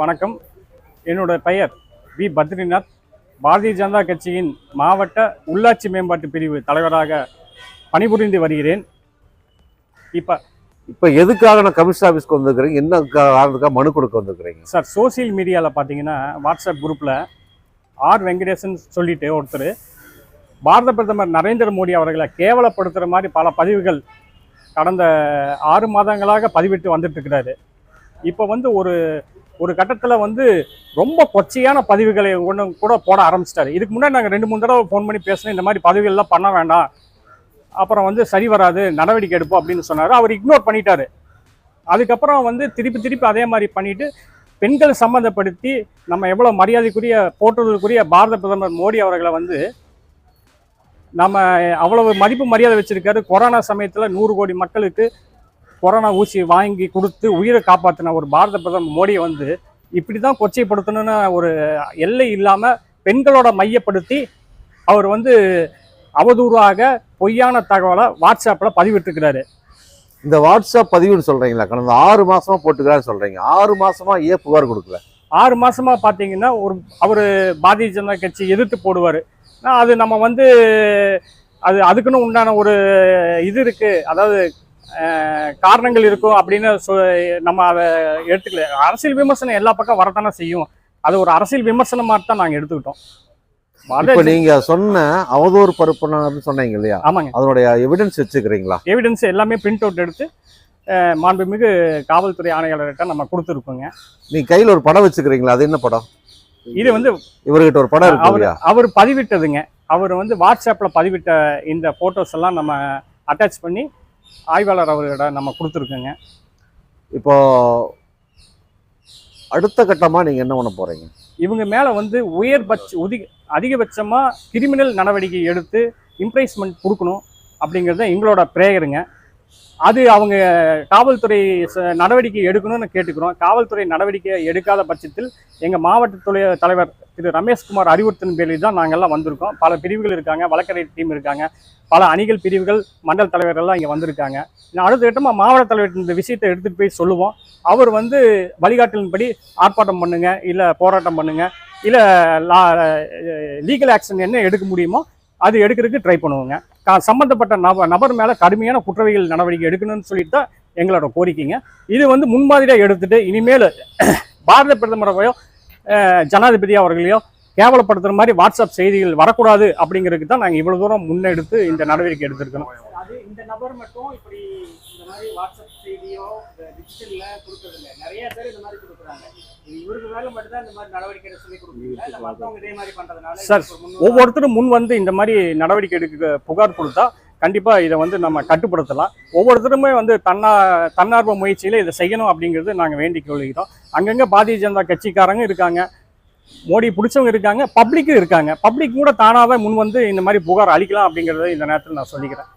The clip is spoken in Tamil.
வணக்கம். என்னோட பெயர் வி. பத்ரிநாத். பாரதிய ஜனதா கட்சியின் மாவட்ட உள்ளாட்சி மேம்பாட்டு பிரிவு தலைவராக பணிபுரிந்து வருகிறேன். இப்போ இப்போ எதுக்காக நான் கமிஷன் ஆஃபீஸ்க்கு வந்திருக்கிறீங்க என்ன காரணத்துக்காக மனு கொடுக்க வந்திருக்கிறீங்க? சார் சோஷியல் மீடியாவில் பார்த்தீங்கன்னா வாட்ஸ்அப் குரூப்பில் ஆர். வெங்கடேசன் சொல்லிட்டு ஒருத்தர் பாரத பிரதமர் நரேந்திர மோடி அவர்களை கேவலப்படுத்துகிற மாதிரி பல பதிவுகள் கடந்த ஆறு மாதங்களாக பதிவிட்டு வந்துட்டு இருக்கிறாரு. இப்போ வந்து ஒரு ஒரு கட்டத்தில் வந்து ரொம்ப கொச்சையான பதிவுகளை ஒன்று கூட போட ஆரம்பிச்சிட்டாரு. இதுக்கு முன்னாடி நாங்கள் ரெண்டு மூணு தடவை ஃபோன் பண்ணி பேசினோம் இந்த மாதிரி பதிவுகள்லாம் பண்ண வேண்டாம். அப்புறம் வந்து சரி வராது நடவடிக்கை எடுப்போம் அப்படின்னு சொன்னார். அவர் இக்னோர் பண்ணிட்டாரு. அதுக்கப்புறம் வந்து திருப்பி திருப்பி அதே மாதிரி பண்ணிட்டு பெண்கள் சம்மந்தப்படுத்தி நம்ம எவ்வளோ மரியாதைக்குரிய போற்றுதலுக்குரிய பாரத பிரதமர் மோடி அவர்களை வந்து நம்ம அவ்வளவு மதிப்பு மரியாதை வச்சுருக்காரு. கொரோனா சமயத்தில் நூறு கோடி மக்களுக்கு கொரோனா ஊசி வாங்கி கொடுத்து உயிரை காப்பாற்றின ஒரு பாரத பிரதமர் மோடியை வந்து இப்படி தான் கொச்சைப்படுத்தணும்னு ஒரு எல்லை இல்லாமல் பெண்களோட மையப்படுத்தி அவர் வந்து அவதூறாக பொய்யான தகவலை வாட்ஸ்அப்பில் பதிவிட்டிருக்கிறாரு. இந்த வாட்ஸ்அப் பதிவுன்னு சொல்றீங்களா? கடந்த ஆறு மாசமா போட்டுக்கிறான்னு சொல்றீங்க. ஆறு மாசமா ஏன் புகார் கொடுக்கல? ஆறு மாசமா பார்த்தீங்கன்னா ஒரு அவர் பாரதிய ஜனதா கட்சி எதிர்த்து போடுவார். அது நம்ம வந்து அது அதுக்குன்னு உண்டான ஒரு இது இருக்கு. அதாவது காரணங்கள் இருக்கும் அப்படின்னு நம்ம அதை எடுத்துக்கல. அரசியல் விமர்சனம் எல்லா பக்கம் வரத்தானே செய்யும். அது ஒரு அரசியல் விமர்சனம் மாதிரி தான் நாங்கள் எடுத்துக்கிட்டோம். இப்ப நீங்க சொன்ன அவதூறு பரப்புனர்னு சொன்னீங்க இல்லையா? ஆமாங்க. அதனுடைய எவிடன்ஸ் வச்சுக்கிறீங்களா? எவிடன்ஸ் எல்லாமே பிரிண்ட் அவுட் எடுத்து மாண்புமிகு காவல்துறை ஆணையாளர்கிட்ட நம்ம கொடுத்துருக்கோங்க. நீங்க கையில ஒரு படம் வச்சுக்கிறீங்களா? அது என்ன படம்? இது வந்து இவர்கிட்ட ஒரு படம் அவர் அவர் பதிவிட்டதுங்க. அவர் வந்து வாட்ஸ்அப்பில் பதிவிட்ட இந்த ஃபோட்டோஸ் எல்லாம் நம்ம அட்டாச் பண்ணி ஆய்வாளர் அவர்கிட்ட நம்ம கொடுத்துருக்கோங்க. இப்போ அடுத்த கட்டமா நீங்க என்ன பண்ண போறீங்க? இவங்க மேலே வந்து உயர்பட்ச உதி அதிகபட்சமாக கிரிமினல் நடவடிக்கை எடுத்து இம்ப்ரைஸ்மெண்ட் கொடுக்கணும் அப்படிங்கிறது எங்களோட பிரேயருங்க. அது அவங்க காவல்துறை ச- நடவடிக்கை எடுக்கணும்னு கேட்டுக்கிறோம். காவல்துறை நடவடிக்கை எடுக்காத பட்சத்தில் எங்கள் மாவட்ட தலைவர் திரு ரமேஷ்குமார் அறிவுறுத்தின் பேரில் தான் நாங்கள்லாம் வந்திருக்கோம். பல பிரிவுகள் இருக்காங்க வழக்கறை டீம் இருக்காங்க பல அணிகள் பிரிவுகள் மண்டல் தலைவர்கள்லாம் இங்கே வந்திருக்காங்க. நான் அடுத்த கட்டமாக மாவட்ட தலைவர் இந்த விஷயத்தை எடுத்துகிட்டு போய் சொல்லுவோம். அவர் வந்து வழிகாட்டலின்படி ஆர்ப்பாட்டம் பண்ணுங்க இல்லை போராட்டம் பண்ணுங்க இல்லை லீகல் ஆக்ஷன் என்ன எடுக்க முடியுமோ அது எடுக்கிறதுக்கு ட்ரை பண்ணுவோங்க. சம்பந்தப்பட்ட நப நபர் மேலே கடுமையான குற்றவியல் நடவடிக்கை எடுக்கணும்னு சொல்லிட்டு தான் எங்களோட கோரிக்கைங்க. இது வந்து முன்மாதிரியாக எடுத்துட்டு இனிமேல் பாரத பிரதமரையோ ஜனாதிபதி அவர்களையோ கேவலப்படுத்துகிற மாதிரி வாட்ஸ்அப் செய்திகள் வரக்கூடாது அப்படிங்கிறதுக்கு தான் நாங்கள் இவ்வளோ தூரம் முன்னெடுத்து இந்த நடவடிக்கை எடுத்திருக்கோம் மாதிரி வாட்ஸ்அப் செய்தியோ டிஜிட்டல்ல கொடுக்கறதில்ல. நிறைய பேர் இந்த மாதிரி கொடுக்குறாங்க. இது இவருக்கு வேலை மட்டும் தான் இந்த மாதிரி நடவடிக்கை சொல்லி கொடுக்குறீங்களா இல்ல மத்தவங்க இதே மாதிரி பண்றதுனால சார் ஒவ்வொருத்தரும் முன் வந்து இந்த மாதிரி நடவடிக்கை எடுக்க புகார் கொடுத்தா கண்டிப்பா இதை வந்து நம்ம கட்டுப்படுத்தலாம். ஒவ்வொருத்தருமே வந்து தன்னா தன்னார்வ முயற்சியில இதை செய்யணும் அப்படிங்கிறது நாங்க வேண்டிக் கொள்கிறோம் அங்கங்க பாரதிய ஜனதா கட்சிக்காரங்க இருக்காங்க. மோடி பிடிச்சவங்க இருக்காங்க. பப்ளிக்கும் இருக்காங்க. பப்ளிக் கூட தானாவே முன் வந்து இந்த மாதிரி புகார் அளிக்கலாம் அப்படிங்கறத இந்த நேரத்தில் நான் சொல்லிக்கிறேன்.